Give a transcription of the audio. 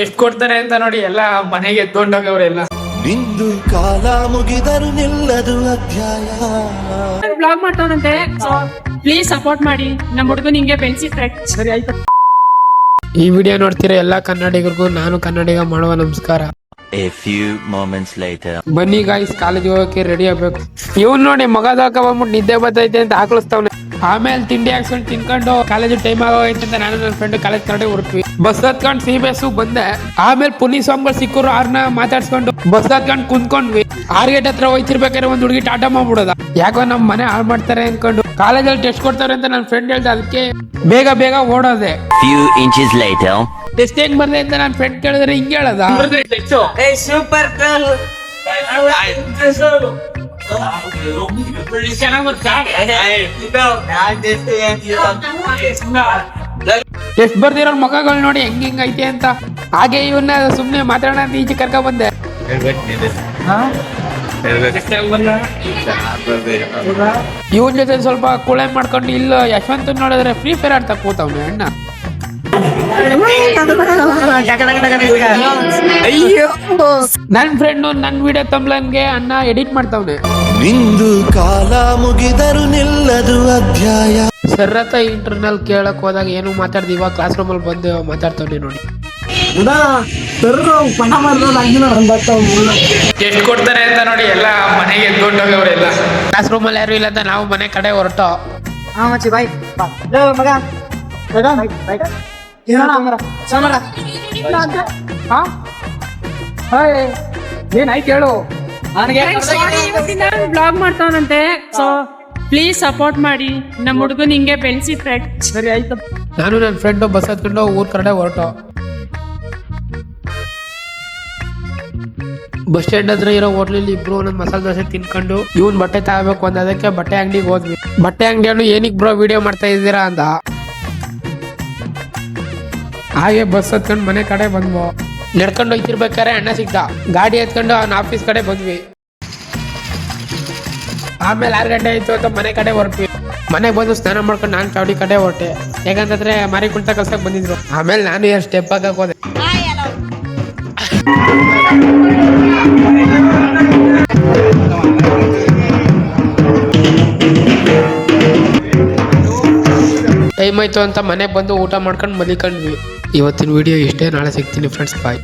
ಎಷ್ಟ್ ಕೊಡ್ತಾರೆ ಅಂತ ನೋಡಿ ಎಲ್ಲ ಮನೆಗೆ ಎತ್ಕೊಂಡೋಗವ್ರೆಲ್ಲ. ನಿಂದು ಕಾಲ ಮುಗಿದರು ನಿಲ್ಲದು ಅಧ್ಯಾಯ. ಬ್ಲಾಗ್ ಮಾಡ್ತಾನಂತೆ ಪ್ಲೀಸ್ ಸಪೋರ್ಟ್ ಮಾಡಿ. ನಮ್ಮ ಹುಡುಗನ ಹಿಂಗೆ ಬೆಳೆಸಿ ಸರಿ ಆಯ್ತು. ಈ ವಿಡಿಯೋ ನೋಡ್ತಿರೋ ಎಲ್ಲಾ ಕನ್ನಡಿಗರಿಗೂ ನಾನು ಕನ್ನಡಿಗ ಮಾಡುವ ನಮಸ್ಕಾರ. A few moments later. ಬನ್ನಿ ಗಾಯ್ಸ್ ಕಾಲೇಜ್ ಹೋಗಕ್ಕೆ ರೆಡಿ ಆಗ್ಬೇಕು. ಇವ್ನ್ ನೋಡಿ ಮಗ ದಾಕ ಬಂದ್ಬಿಟ್ಟು ನಿದ್ದೆ ಬರ್ತೈತೆ ಅಂತ ಹಾಕ್ಲಿಸ್ತಾವ್ನೆ. ಆಮೇಲೆ ತಿಂಡಿ ಹಾಕ್ಸ್ಕೊಂಡು ತಿನ್ಕೊಂಡು ಕಾಲೇಜ್ ಟೈಮ್ ಆಗೋಯ್ತು ಅಂತ ನಾನು ನನ್ನ ಫ್ರೆಂಡ್ ಕಾಲೇಜ್ ಕಡೆ ಹೊರಟ್ವಿ ಬಸ್ ಹತ್ಕೊಂಡು ಸಿ ಬಿ ಬಂದೆ. ಆಮೇಲೆ ಪುನೀತ್ ಸ್ವಾಮಿಗಳು ಸಿಕ್ಕರು ಅವ್ರನ್ನ ಮಾತಾಡ್ಸ್ಕೊಂಡು ಬಸ್ ಹತ್ಕೊಂಡು ಕುಂತ್ಕೊಂಡ್ವಿ. ಆರ್ ಗೇಟ್ ಹತ್ರ ಹೋಯ್ತಿರ್ಬೇಕಾದ್ರೆ ಒಂದ್ ಹುಡುಗಿ ಟಾಟಾ ಮಾಡ್ಬಿಡೋದ. ಯಾಕೋ ನಮ್ ಮನೆ ಹಾಳು ಮಾಡ್ತಾರೆ ಅನ್ಕೊಂಡು ಕಾಲೇಜಲ್ಲಿ ಟೆಸ್ಟ್ ಕೊಡ್ತಾರೆ ಅಂತ ನನ್ನ ಫ್ರೆಂಡ್ ಹೇಳ್ದೆ ಅದಕ್ಕೆ ಬೇಗ ಬೇಗ ಓಡೋದೆ. ಫ್ಯೂ ಇಂಚಸ್ ಲೈಟ್ ಟೆಸ್ಟ್ ಹೆಂಗ್ ಬರ್ದೆ ಅಂತ ನನ್ನ ಫ್ರೆಂಡ್ ಕೇಳಿದ್ರೆ ಹಿಂಗೆ ಹೇಳದ. ಟೆಸ್ಟ್ ಬರ್ದಿರೋ ಮಗಗಳು ನೋಡಿ ಹೆಂಗ್ ಹಿಂಗ್ ಐತೆ ಅಂತ. ಹಾಗೆ ಇವನ್ನ ಸುಮ್ನೆ ಮಾತಾಡೋಣ ಅಂತ ಈಚೆ ಕರ್ಕ ಬಂದೆ. ಇವನ್ ಜೊತೆ ಸ್ವಲ್ಪ ಕುಳೆ ಮಾಡ್ಕೊಂಡು ಇಲ್ಲ ಯಶವಂತ ನೋಡಿದ್ರೆ ಫ್ರೀ ಫೈರ್ ಆಡ್ತಾ ಕೂತವ್ನೆ ಅಣ್ಣ. ನನ್ ಫ್ರೆಂಡ್ ನನ್ ವಿಡಿಯೋ ತಮ್ಲನ್ಗೆ ಅಣ್ಣ ಎಡಿಟ್ ಮಾಡ್ತಾವ್ನೆ. ನಿಂದು ಕಾಲ ಮುಗಿದರು ನಿಲ್ಲದು ಅಧ್ಯಾಯ. ಸರತ ಇಂಟರ್ನಲ್ ಕೇಳಕ್ ಹೋದಾಗ ಏನು ಮಾತಾಡ್ದಿ ಇವಾಗ ಕ್ಲಾಸ್ ರೂಮ್ ಅಲ್ಲಿ ಬಂದು ಮಾತಾಡ್ತಾವ್ರಿ ನೋಡಿ. ಎಷ್ಟು ಕೊಡ್ತಾರೆ ಅಂತ ನೋಡಿ ಎಲ್ಲ ಮನೆಗೆ ಎದ್ಕೊಂಡೋಗವ್ರೆಲ್ಲ ಕ್ಲಾಸ್ ರೂಮ್ ಅಲ್ಲಿ ಯಾರು ಇಲ್ಲ ಅಂತ ನಾವು ಮನೆ ಕಡೆ ಹೊರಟೋ. ಏನಾಯ್ತು ಹೇಳು. ಬ್ಲಾಗ್ ಮಾಡ್ತಾವನಂತೆ. ಸೊ ಪ್ಲೀಸ್ ಸಪೋರ್ಟ್ ಮಾಡಿ. ನಮ್ಮ ಹುಡುಗನ್ ಹಿಂಗೆ ಬೆಳೆಸಿ ಸರಿ ಆಯ್ತು. ನಾನು ನನ್ನ ಫ್ರೆಂಡು ಬಸ್ ಹತ್ಕೊಂಡು ಊರ್ ಕಡೆ ಹೊರಟೋ. ಬಸ್ ಸ್ಟ್ಯಾಂಡ್ ಹತ್ರ ಇರೋ ಹೋಟ್ಲಲ್ಲಿ ಇಬ್ರು ಒಂದೊಂದು ಮಸಾಲೆ ದೋಸೆ ತಿನ್ಕೊಂಡು ಇವನ್ ಬಟ್ಟೆ ತಗೋಬೇಕು ಅಂದ ಅದಕ್ಕೆ ಬಟ್ಟೆ ಅಂಗಡಿಗೆ ಹೋದ್ವಿ. ಬಟ್ಟೆ ಅಂಗಡಿಯನ್ನು ಏನಿಕ್ ಬ್ರೋ ವಿಡಿಯೋ ಮಾಡ್ತಾ ಇದ್ದೀರಾ ಅಂತ ಹಾಗೆ ಬಸ್ ಹತ್ಕೊಂಡು ಮನೆ ಕಡೆ ಬಂದ್ವು. ನಡ್ಕೊಂಡು ಹೋಗ್ತಿರ್ಬೇಕಾರೆ ಅಣ್ಣ ಸಿಕ್ತ ಗಾಡಿ ಎತ್ಕೊಂಡು ಅವ್ನ ಆಫೀಸ್ ಕಡೆ ಬಂದ್ವಿ. ಆಮೇಲೆ ಆರು ಗಂಟೆ ಆಯ್ತು ಅಂತ ಮನೆ ಕಡೆ ಹೊರಟ್ವಿ. ಮನೆಗೆ ಬಂದು ಸ್ನಾನ ಮಾಡ್ಕೊಂಡು ನಾನು ಚೌಡಿ ಕಡೆ ಹೊರಟೆ. ಯಾಕಂತಂದ್ರೆ ಮರಿ ಕುಂಟ ಕಲ್ಸಕ್ ಬಂದಿದ್ರು. ಆಮೇಲೆ ನಾನು ಎರಡು ಸ್ಟೆಪ್ ಹಾಕಕ್ ಹೋದೆ. ಟೈಮ್ ಆಯ್ತು ಅಂತ ಮನೆಗೆ ಬಂದು ಊಟ ಮಾಡ್ಕೊಂಡು ಮಲಿಕೊಂಡ್ವಿ. ಇವತ್ತಿನ ವಿಡಿಯೋ ಇಷ್ಟೇ. ನಾಳೆ ಸಿಗ್ತೀನಿ ಫ್ರೆಂಡ್ಸ್ ಬಾಯ್